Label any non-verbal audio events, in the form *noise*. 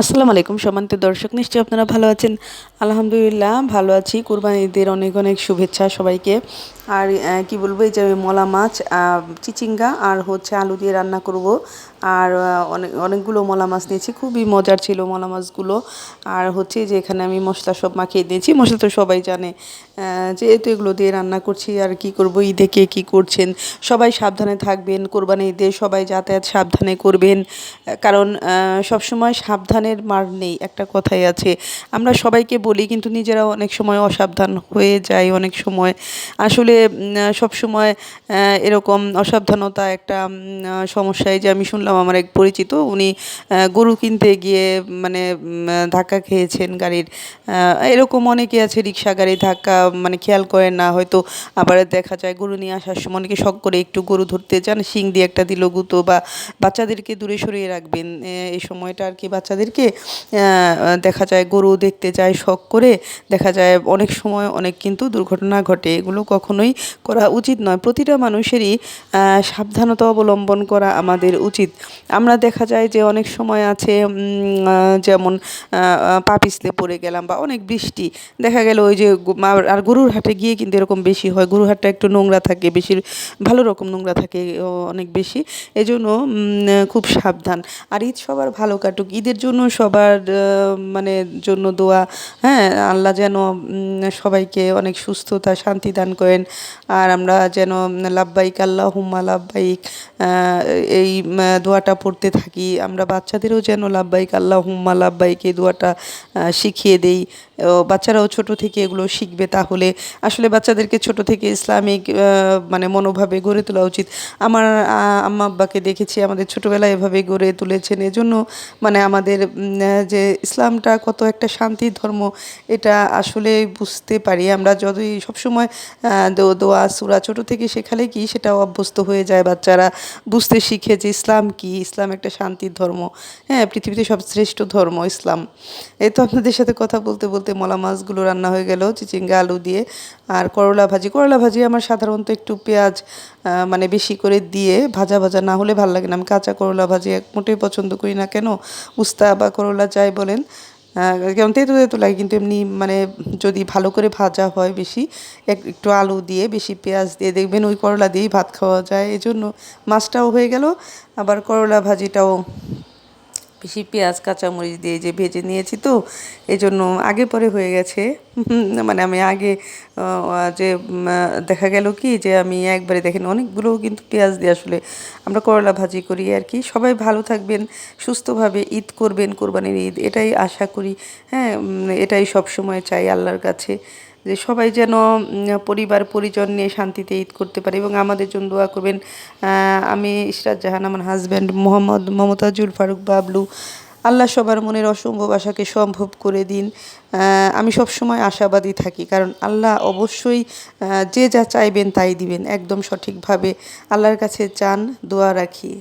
আসসালামু আলাইকুম সম্মানিত দর্শক, নিশ্চয়ই আপনারা ভালো আছেন। আলহামদুলিল্লাহ, ভালো আছি। কুরবানি ঈদের অনেক অনেক শুভেচ্ছা সবাইকে। আর কি বলব, এই যে মলা মাছ চিচিঙ্গা আর হচ্ছে আলু দিয়ে রান্না করব। আর অনেক অনেকগুলো মলা মাছ নিয়েছি, খুবই মজার ছিল মলা মাছগুলো। আর হচ্ছে যে এখানে আমি মশলা সব মাখিয়ে দিয়েছি, মশলা তো সবাই জানে। যেহেতু এগুলো দিয়ে রান্না করছি, আর কি করব, ঈদে কে কী করছেন? সবাই সাবধানে থাকবেন কোরবানি ঈদে সবাই যাতায়াত সাবধানে করবেন। কারণ সবসময় সাবধানের মার নেই, একটা কথাই আছে। আমরা সবাইকে বলি, কিন্তু নিজেরাও অনেক সময় অসাবধান হয়ে যায় অনেক সময়। আসলে সব সময় এরকম অসাবধানতা একটা সমস্যায় যে আমি শুনলাম আমার এক পরিচিত, উনি গরু কিনতে গিয়ে মানে ধাক্কা খেয়েছেন গাড়ির এরকম অনেকে আছে রিক্সা গাড়ি ধাক্কা মানে খেয়াল করেন না, হয়তো আবার দেখা যায় গরু নিয়ে আসার সময় অনেকে শখ করে একটু গরু ধরতে যান, শিং দিয়ে একটা দিল গুঁতো বা বাচ্চাদেরকে দূরে সরিয়ে রাখবেন এই সময়টা আর কি বাচ্চাদেরকে দেখা যায় গরু দেখতে যায় শখ করে, দেখা যায় অনেক সময় অনেক কিন্তু দুর্ঘটনা ঘটে, এগুলো কখনোই করা উচিত নয়। প্রতিটা মানুষেরই সাবধানতা অবলম্বন করা আমাদের উচিত। আমরা দেখা যায় যে অনেক সময় আছে যেমন আহ, আহ, পা পিছলে পড়ে গেলাম বা অনেক বৃষ্টি। দেখা গেল ওই যে আর গরুর হাটে গিয়ে কিন্তু এরকম বেশি হয়। গরুর হাটটা একটু নোংরা থাকে বেশি ভালো রকম নোংরা থাকে অনেক বেশি। এজন্য খুব সাবধান। আর ঈদ সবার ভালো কাটুক। ঈদের জন্য সবার মানে জন্য দোয়া হ্যাঁ আল্লাহ যেন সবাইকে অনেক সুস্থতা শান্তি দান করেন। আর আমরা যেন লাভবাইক আল্লাহ হুম্মা লাভবাইক এই দোয়াটা পড়তে থাকি। আমরা বাচ্চাদেরও যেন লাভবাইক আল্লাহ হুম্মা লাভবাইক এই দোয়াটা শিখিয়ে দেই। বাচ্চারাও ছোট থেকে এগুলো শিখবে তাহলে। আসলে বাচ্চাদেরকে ছোট থেকে ইসলামিক মানে মনোভাবে গড়ে তোলা উচিত। আমার আম্মা আব্বাকে দেখেছি, আমাদের ছোটোবেলায় এভাবে গড়ে তুলেছেন। এজন্য মানে আমাদের যে ইসলামটা কত একটা শান্তির ধর্ম, এটা আসলে বুঝতে পারি। আমরা যতই সবসময় দোয়া, সুরা ছোট থেকে শেখালে কি, সেটা অভ্যস্ত হয়ে যায় বাচ্চারা। বুঝতে শিখে যে ইসলাম কি, ইসলাম একটা শান্তির ধর্ম। হ্যাঁ পৃথিবীতে সব শ্রেষ্ঠ ধর্ম ইসলাম। এই তো আপনাদের সাথে কথা বলতে বলতে মলা মাছগুলো রান্না হয়ে গেল, চিচিঙ্গা, আলু দিয়ে। আর করলা ভাজি করলা ভাজি আমার সাধারণত একটু পেঁয়াজ মানে বেশি করে দিয়ে ভাজা ভাজা না হলে ভালো লাগে না। আমি কাঁচা করলা ভাজি এক মোটেই পছন্দ করি না কেন? উস্তা বা করলা যাই বলেন কেমন তেতো তেতো লাগে কিন্তু এমনি মানে যদি ভালো করে ভাজা হয় বেশি, এক- একটু আলু দিয়ে বেশি পেঁয়াজ দিয়ে দেখবেন ওই করলা দিয়েই ভাত খাওয়া যায়। এই জন্য মাছটাও হয়ে গেল, আবার করলা ভাজিটাও বেশি পেঁয়াজ, কাঁচামরিচ দিয়ে যে ভেজে নিয়েছি তো, এই জন্য আগে পরে হয়ে গেছে। *laughs* মানে আমি আগে যে দেখা গেল কি যে আমি একবারে দেখেন অনেকগুলো কিন্তু পেঁয়াজ দিয়ে আসলে আমরা করলা ভাজি করি আর কি। সবাই ভালো থাকবেন, সুস্থভাবে ঈদ করবেন, কোরবানির ঈদ, এটাই আশা করি। হ্যাঁ এটাই সব সময় চাই আল্লাহর কাছে। যে সবাই যেন পরিবার, পরিজন নিয়ে শান্তিতে ঈদ করতে পারে এবং আমাদের জন্য দোয়া করবেন আমি ইশরাত জাহান আমার হাজব্যান্ড মোহাম্মদ মমতাজুল ফারুক বাবলু, আল্লাহ সবার মনের অসম্ভব আশাকে সম্ভব করে দিন। আমি সব সময় আশাবাদী থাকি, কারণ আল্লাহ অবশ্যই যে যা চাইবেন তাই দিবেন, একদম সঠিকভাবে। আল্লাহর কাছে চান, দোয়া রাখি।